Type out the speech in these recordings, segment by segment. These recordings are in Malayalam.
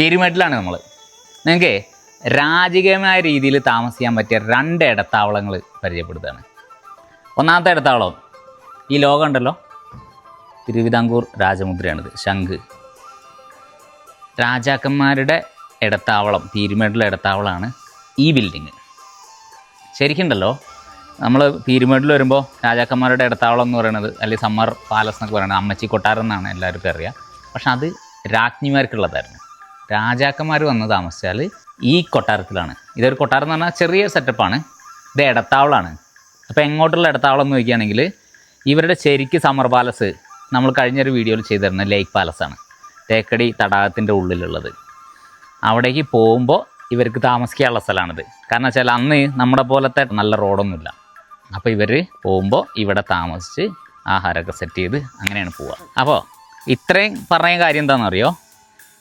പീരുമേട്ടിലാണ് നമ്മൾ നിങ്ങൾക്ക് രാജകീയമായ രീതിയിൽ താമസിക്കാൻ പറ്റിയ രണ്ട് ഇടത്താവളങ്ങൾ പരിചയപ്പെടുത്തുകയാണ് ഒന്നാമത്തെ ഇടത്താവളം ഈ ലോകം ഉണ്ടല്ലോ. തിരുവിതാംകൂർ രാജമുദ്രയാണിത് ശംഖ്. രാജാക്കന്മാരുടെ ഇടത്താവളം പീരുമേട്ടിലെ ഇടത്താവളമാണ് ഈ ബിൽഡിങ് ശരിക്കുണ്ടല്ലോ നമ്മൾ പീരുമേട്ടിൽ വരുമ്പോൾ രാജാക്കന്മാരുടെ ഇടത്താവളം എന്ന് പറയുന്നത് അല്ലെങ്കിൽ സമ്മർ പാലസ് എന്നൊക്കെ പറയുന്നത് അമ്മച്ചി കൊട്ടാരം എന്നാണ് എല്ലാവർക്കും അറിയുക പക്ഷെ അത് രാജ്ഞിമാർക്കുള്ളതായിരുന്നു. രാജാക്കന്മാർ വന്ന് താമസിച്ചാൽ ഈ കൊട്ടാരത്തിലാണ്. ഇതൊരു കൊട്ടാരം എന്ന് പറഞ്ഞാൽ ചെറിയ സെറ്റപ്പാണ് ഇത് ഇടത്താവളമാണ് അപ്പോൾ എങ്ങോട്ടുള്ള ഇടത്താവളം എന്ന് നോക്കുകയാണെങ്കിൽ ഇവരുടെ ശരിക്ക് സമ്മർ പാലസ് നമ്മൾ കഴിഞ്ഞൊരു വീഡിയോയിൽ ചെയ്തിരുന്ന ലേക്ക് പാലസാണ് തേക്കടി തടാകത്തിന്റെ ഉള്ളിലുള്ളത്. അവിടേക്ക് പോകുമ്പോൾ ഇവർക്ക് താമസിക്കാനുള്ള സ്ഥലമാണിത്. കാരണം വെച്ചാൽ അന്ന് നമ്മുടെ പോലത്തെ നല്ല റോഡൊന്നുമില്ല അപ്പോൾ ഇവർ പോകുമ്പോൾ ഇവിടെ താമസിച്ച് ആഹാരമൊക്കെ സെറ്റ് ചെയ്ത് അങ്ങനെയാണ് പോവുക. അപ്പോൾ ഇത്രയും പറഞ്ഞ കാര്യം എന്താണെന്ന് അറിയോ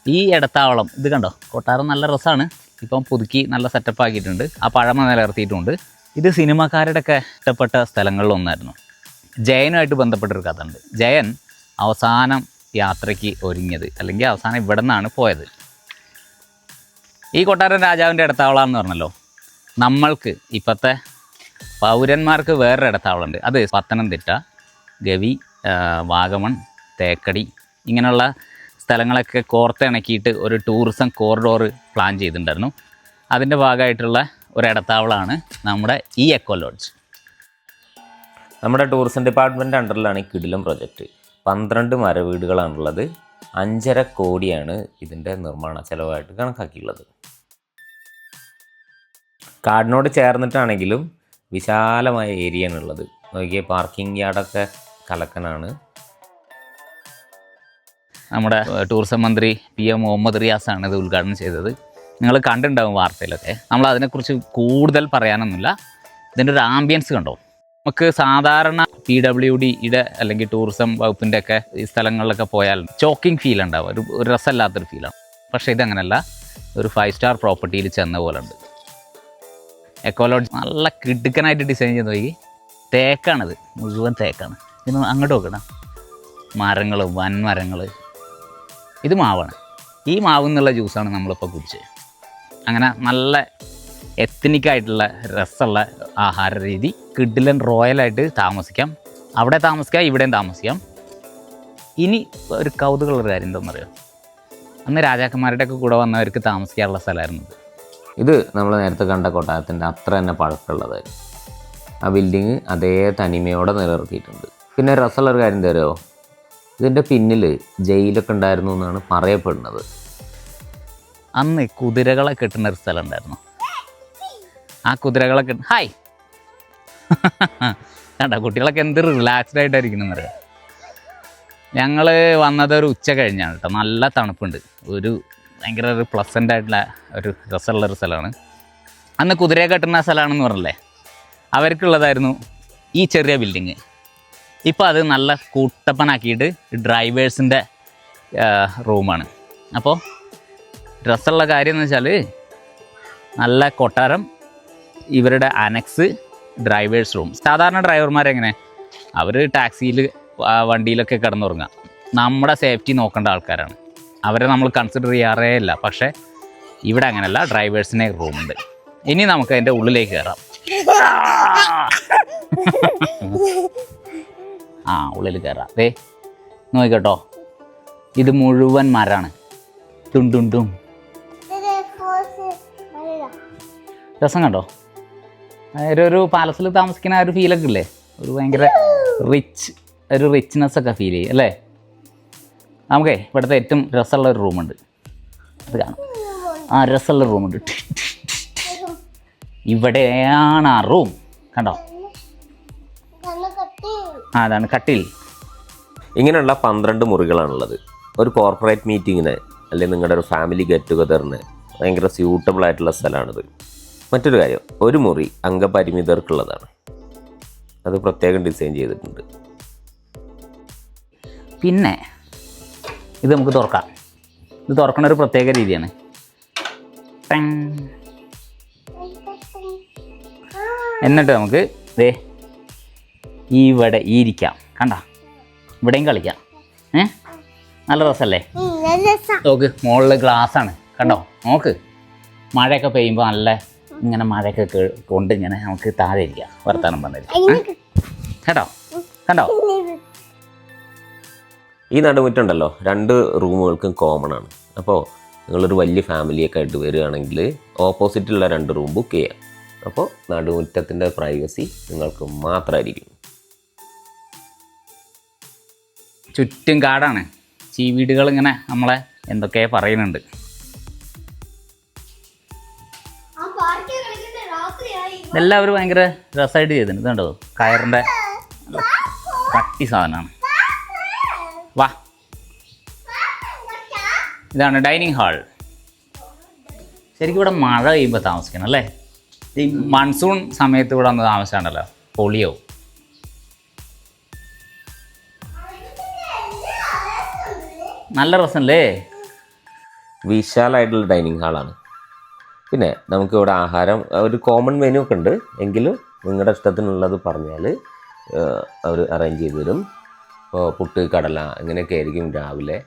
ഈ ഇടത്താവളം ഇത് കണ്ടോ? കൊട്ടാരം നല്ല രസമാണ് ഇപ്പം പുതുക്കി നല്ല സെറ്റപ്പ് ആക്കിയിട്ടുണ്ട്. ആ പഴമ നിലനിർത്തിയിട്ടുണ്ട്. ഇത് സിനിമക്കാരുടെയൊക്കെ ഇഷ്ടപ്പെട്ട സ്ഥലങ്ങളിലൊന്നായിരുന്നു ജയനുമായിട്ട് ബന്ധപ്പെട്ടൊരു കഥ ഉണ്ട് ജയൻ അവസാനം യാത്രയ്ക്ക് ഒരുങ്ങിയത് അല്ലെങ്കിൽ അവസാനം ഇവിടെ നിന്നാണ് പോയത്. ഈ കൊട്ടാരം രാജാവിന്റെ ഇടത്താവളാന്ന് പറഞ്ഞല്ലോ. നമ്മൾക്ക് ഇപ്പോഴത്തെ പൗരന്മാർക്ക് വേറൊരു ഇടത്താവളുണ്ട്. അത് പത്തനംതിട്ട ഗവി വാഗമൺ തേക്കടി ഇങ്ങനെയുള്ള സ്ഥലങ്ങളൊക്കെ കോർത്തിണക്കിയിട്ട് ഒരു ടൂറിസം കോറിഡോർ പ്ലാൻ ചെയ്തിട്ടുണ്ടായിരുന്നു. അതിന്റെ ഭാഗമായിട്ടുള്ള ഒരു ഇടത്താവളമാണ് നമ്മുടെ ഈ എക്കോ ലോഡ്ജ് നമ്മുടെ ടൂറിസം ഡിപ്പാർട്ട്മെന്റ് അണ്ടറിലാണ് ഈ കിടിലം പ്രൊജക്റ്റ് പന്ത്രണ്ട് മരവീടുകളാണുള്ളത്. അഞ്ചര കോടിയാണ് ഇതിന്റെ നിർമ്മാണ ചെലവായിട്ട് കണക്കാക്കിയുള്ളത്. കാടിനോട് ചേർന്നിട്ടാണെങ്കിലും വിശാലമായ ഏരിയ ആണുള്ളത്. നോക്കിയ പാർക്കിംഗ് യാർഡൊക്കെ കലക്കനാണ്. നമ്മുടെ ടൂറിസം മന്ത്രി പി എം മുഹമ്മദ് റിയാസാണ് ഇത് ഉദ്ഘാടനം ചെയ്തത്. നിങ്ങൾ കണ്ടിട്ടുണ്ടാവും വാർത്തയിലൊക്കെ. നമ്മൾ അതിനെക്കുറിച്ച് കൂടുതൽ പറയാനൊന്നുമില്ല. ഇതിന്റെ ഒരു ആംബിയൻസ് കണ്ടോ? നമുക്ക് സാധാരണ പി ഡബ്ല്യു ഡിയുടെ അല്ലെങ്കിൽ ടൂറിസം വകുപ്പിന്റെ ഒക്കെ ഈ സ്ഥലങ്ങളിലൊക്കെ പോയാൽ ചോക്കിംഗ് ഫീൽ ഉണ്ടാവും. ഒരു ഒരു രസമില്ലാത്തൊരു ഫീലാണ് പക്ഷേ ഇതങ്ങനല്ല. ഒരു ഫൈവ് സ്റ്റാർ പ്രോപ്പർട്ടിയിൽ ചെന്ന പോലെ ഉണ്ട്. എക്കോലോജി നല്ല കിടുക്കനായിട്ട് ഡിസൈൻ ചെയ്ത് നോക്കി തേക്കാണിത്. മുഴുവൻ തേക്കാണ്. ഇന്ന് അങ്ങോട്ട് നോക്കണം. മരങ്ങൾ വൻമരങ്ങൾ ഇത് മാവാണ്. ഈ മാവ് എന്നുള്ള ജ്യൂസാണ് നമ്മളിപ്പോൾ കുടിച്ചത്. അങ്ങനെ നല്ല എത്തനിക്കായിട്ടുള്ള രസമുള്ള ആഹാര രീതി കിഡിലൻ റോയലായിട്ട് താമസിക്കാം. അവിടെ താമസിക്കാം ഇവിടെയും താമസിക്കാം. ഇനി ഒരു കൗതുകമുള്ള കാര്യം എന്താണെന്ന് അറിയാം അന്ന് രാജാക്കന്മാരുടെ ഒക്കെ കൂടെ വന്നവർക്ക് താമസിക്കാനുള്ള സ്ഥലമായിരുന്നു ഇത്. നമ്മൾ നേരത്തെ കണ്ട കൊട്ടാരത്തിന്റെ അത്ര തന്നെ പഴക്കമുള്ളതായിരുന്നു. ആ ബിൽഡിങ് അതേ തനിമയോടെ നിലനിർത്തിയിട്ടുണ്ട്. പിന്നെ രസമുള്ളൊരു കാര്യം തരുമോ ഇതിന്റെ പിന്നിൽ ജയിലൊക്കെ ഉണ്ടായിരുന്നു എന്നാണ് പറയപ്പെടുന്നത്. അന്ന് കുതിരകളെ കെട്ടുന്ന ഒരു സ്ഥലം ഉണ്ടായിരുന്നു. ആ കുതിരകളെ കെട്ട ഹായ് കണ്ട കുട്ടികളൊക്കെ എന്ത് റിലാക്സ്ഡ് ആയിട്ടായിരിക്കണം പറയാം ഞങ്ങൾ വന്നത് ഒരു ഉച്ച കഴിഞ്ഞാണ് കേട്ടോ. നല്ല തണുപ്പുണ്ട്. ഒരു ഭയങ്കര ഒരു പ്ലസന്റ് ആയിട്ടുള്ള ഒരു രസമുള്ള ഒരു സ്ഥലമാണ്. അന്ന് കുതിരയെ കെട്ടുന്ന സ്ഥലമാണെന്ന് പറഞ്ഞല്ലേ? അവർക്കുള്ളതായിരുന്നു ഈ ചെറിയ ബിൽഡിങ് ഇപ്പോൾ അത് നല്ല കൂട്ടപ്പനാക്കിയിട്ട് ഡ്രൈവേഴ്സിന്റെ റൂമാണ് അപ്പോൾ രസമുള്ള കാര്യം എന്ന് വെച്ചാൽ നല്ല കൊട്ടാരം ഇവരുടെ അനക്സ് ഡ്രൈവേഴ്സ് റൂം സാധാരണ ഡ്രൈവർമാരെങ്ങനെ അവർ ടാക്സിയിൽ വണ്ടിയിലൊക്കെ കിടന്നുറങ്ങുക. നമ്മുടെ സേഫ്റ്റി നോക്കേണ്ട ആൾക്കാരാണ്. അവരെ നമ്മൾ കൺസിഡർ ചെയ്യാറേ ഇല്ല. പക്ഷേ ഇവിടെ അങ്ങനെയല്ല ഡ്രൈവേഴ്സിനെ റൂമുണ്ട് ഇനി നമുക്ക് അതിന്റെ ഉള്ളിലേക്ക് കയറാം ആ ഉള്ളിൽ കയറാം ദേ നോക്കിക്കോട്ടോ. ഇത് മുഴുവൻ മരാണ്. ടുണ്ടും രസം കണ്ടോ? ഒരു പാലസിൽ താമസിക്കുന്ന ആ ഒരു ഫീലൊക്കെ ഇല്ലേ? ഒരു ഭയങ്കര റിച്ച് ഒരു റിച്ച്നെസ് ഒക്കെ ഫീൽ ചെയ്യും അല്ലേ? നമുക്കേ ഇവിടുത്തെ ഏറ്റവും രസമുള്ള ഒരു റൂമുണ്ട് അത് കാണാം. ആ രസമുള്ള റൂമുണ്ട് ഇവിടെയാണ് ആ റൂം കണ്ടോ? അതാണ് കട്ടിൽ. ഇങ്ങനെയുള്ള പന്ത്രണ്ട് മുറികളാണുള്ളത്. ഒരു കോർപ്പറേറ്റ് മീറ്റിങ്ങിന് അല്ലെങ്കിൽ നിങ്ങളുടെ ഒരു ഫാമിലി ഗെറ്റ് ടുഗദറിന് ഭയങ്കര സ്യൂട്ടബിൾ ആയിട്ടുള്ള സ്ഥലമാണിത്. മറ്റൊരു കാര്യം ഒരു മുറി അംഗപരിമിതർക്കുള്ളതാണ്. അത് പ്രത്യേകം ഡിസൈൻ ചെയ്തിട്ടുണ്ട്. പിന്നെ ഇത് നമുക്ക് തുറക്കാം. ഇത് തുറക്കണ ഒരു പ്രത്യേക രീതിയാണ്. എന്നിട്ട് നമുക്ക് ദേ ഇവിടെ ഈ ഇരിക്കാം. കണ്ട? ഇവിടെയും കളിക്കാം. ഏ? നല്ല രസമല്ലേ നോക്ക് മുകളിൽ ഗ്ലാസ് ആണ് കണ്ടോ? നോക്ക്. മഴയൊക്കെ പെയ്യുമ്പോൾ നല്ല ഇങ്ങനെ മഴയൊക്കെ കൊണ്ട് ഇങ്ങനെ നമുക്ക് താഴെ ഇരിക്കാം. വർത്താനം പറഞ്ഞിരിക്കാം. കേട്ടോ? കണ്ടോ? ഈ നടുമുറ്റുണ്ടല്ലോ? രണ്ട് റൂമുകൾക്കും കോമൺ ആണ്. അപ്പോൾ നിങ്ങളൊരു വലിയ ഫാമിലിയൊക്കെ ആയിട്ട് വരികയാണെങ്കിൽ ഓപ്പോസിറ്റുള്ള രണ്ട് റൂം ബുക്ക് ചെയ്യാം. അപ്പോൾ നടുമുറ്റത്തിന്റെ പ്രൈവസി നിങ്ങൾക്ക് മാത്രമായിരിക്കും. ചുറ്റും കാടാണ്. ചീവീടുകൾ ഇങ്ങനെ നമ്മളെ എന്തൊക്കെ പറയുന്നുണ്ട്. ഇതെല്ലാം അവർ ഭയങ്കര രസമായിട്ട് ചെയ്തിട്ടുണ്ട്. ഇതുണ്ടോ? കയറിന്റെ കട്ടി സാധനമാണ്. വാ. ഇതാണ് ഡൈനിങ് ഹാൾ. ശരിക്കും ഇവിടെ മഴ പെയ്യുമ്പോൾ താമസിക്കണം അല്ലേ? ഈ മൺസൂൺ സമയത്ത് ഇവിടെ വന്ന് താമസിച്ചാണല്ലോ പൊളിയോ നല്ല രസമല്ലേ? വിശാലമായിട്ടുള്ള ഡൈനിങ് ഹാളാണ്. പിന്നെ നമുക്ക് ഇവിടെ ആഹാരം ഒരു കോമൺ മെനു ഒക്കെ ഉണ്ട്. എങ്കിലും നിങ്ങളുടെ ഇഷ്ടത്തിനുള്ളത് പറഞ്ഞാൽ അവർ അറേഞ്ച് ചെയ്ത് തരും. ഇപ്പോൾ പുട്ട് കടല ഇങ്ങനെയൊക്കെ ആയിരിക്കും രാവിലെ.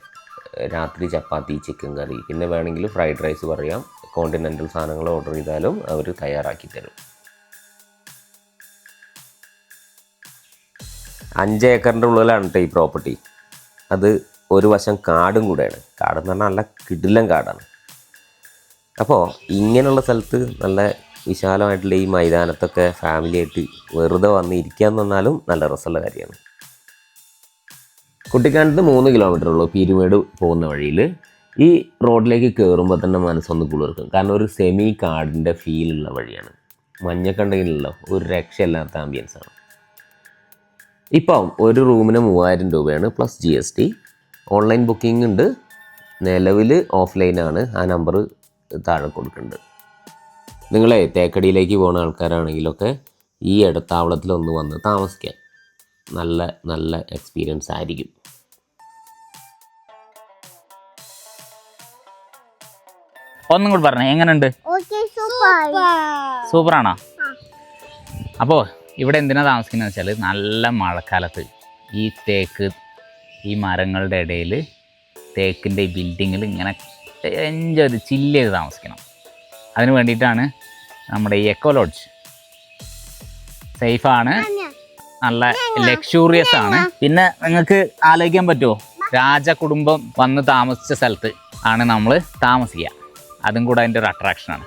രാത്രി ചപ്പാത്തി ചിക്കൻ കറി പിന്നെ വേണമെങ്കിൽ ഫ്രൈഡ് റൈസ് പറയാം. കോണ്ടിനെന്റൽ സാധനങ്ങൾ ഓർഡർ ചെയ്താലും അവർ തയ്യാറാക്കി തരും. അഞ്ച് ഏക്കറിന്റെ ഉള്ളിലാണ് കേട്ടോ ഈ പ്രോപ്പർട്ടി അത് ഒരു വശം കാടും കൂടെയാണ്. കാടെന്ന് പറഞ്ഞാൽ നല്ല കിടിലം കാടാണ്. അപ്പോൾ ഇങ്ങനെയുള്ള സ്ഥലത്ത് നല്ല വിശാലമായിട്ടുള്ള ഈ മൈതാനത്തൊക്കെ ഫാമിലി ആയിട്ട് വെറുതെ വന്ന് ഇരിക്കാന്ന് പറഞ്ഞാലും നല്ല രസമുള്ള കാര്യമാണ്. കുട്ടിക്കാനത്ത് മൂന്ന് കിലോമീറ്റർ ഉള്ളൂ. പീരുമേട് പോകുന്ന വഴിയിൽ ഈ റോഡിലേക്ക് കയറുമ്പോൾ തന്നെ മനസ്സൊന്ന് കുളിർക്കും. കാരണം ഒരു സെമി കാടിന്റെ ഫീലുള്ള വഴിയാണ്. മഞ്ഞക്കണ്ടയിലുള്ള ഒരു രക്ഷയില്ലാത്ത ആംബിയൻസാണ് ഇപ്പം ഒരു റൂമിന് മൂവായിരം രൂപയാണ് plus G S T online booking ഉണ്ട്. നിലവിൽ ഓഫ്ലൈനാണ് ആ നമ്പർ താഴെ കൊടുക്കുന്നുണ്ട് നിങ്ങളെ തേക്കടിയിലേക്ക് പോകുന്ന ആൾക്കാരാണെങ്കിലൊക്കെ ഈ ഇടത്താവളത്തിലൊന്ന് വന്ന് താമസിക്കാം. നല്ല നല്ല എക്സ്പീരിയൻസ് ആയിരിക്കും. ഒന്നും കൂടി പറഞ്ഞേ എങ്ങനെയുണ്ട് ഓക്കെ സൂപ്പർ. സൂപ്പറാണോ? അപ്പോൾ ഇവിടെ എന്തിനാ താമസിക്കുന്നത് വെച്ചാൽ നല്ല മഴക്കാലത്ത് ഈ തേക്ക് ഈ മരങ്ങളുടെ ഇടയിൽ തേക്കിന്റെ ഈ ബിൽഡിങ്ങിൽ ഇങ്ങനെ എൻജോയ് ചെയ്ത് ചില്ല് ചെയ്ത് താമസിക്കണം. അതിന് വേണ്ടിയിട്ടാണ് നമ്മുടെ ഈ എക്കോ ലോഡ്ജ് സേഫാണ് നല്ല ലക്ഷൂറിയസ് ആണ്. പിന്നെ നിങ്ങൾക്ക് ആലോചിക്കാൻ പറ്റുമോ? രാജകുടുംബം വന്ന് താമസിച്ച സ്ഥലത്ത് ആണ് നമ്മൾ താമസിക്കുക. അതും കൂടെ അതിന്റെ ഒരു അട്രാക്ഷനാണ്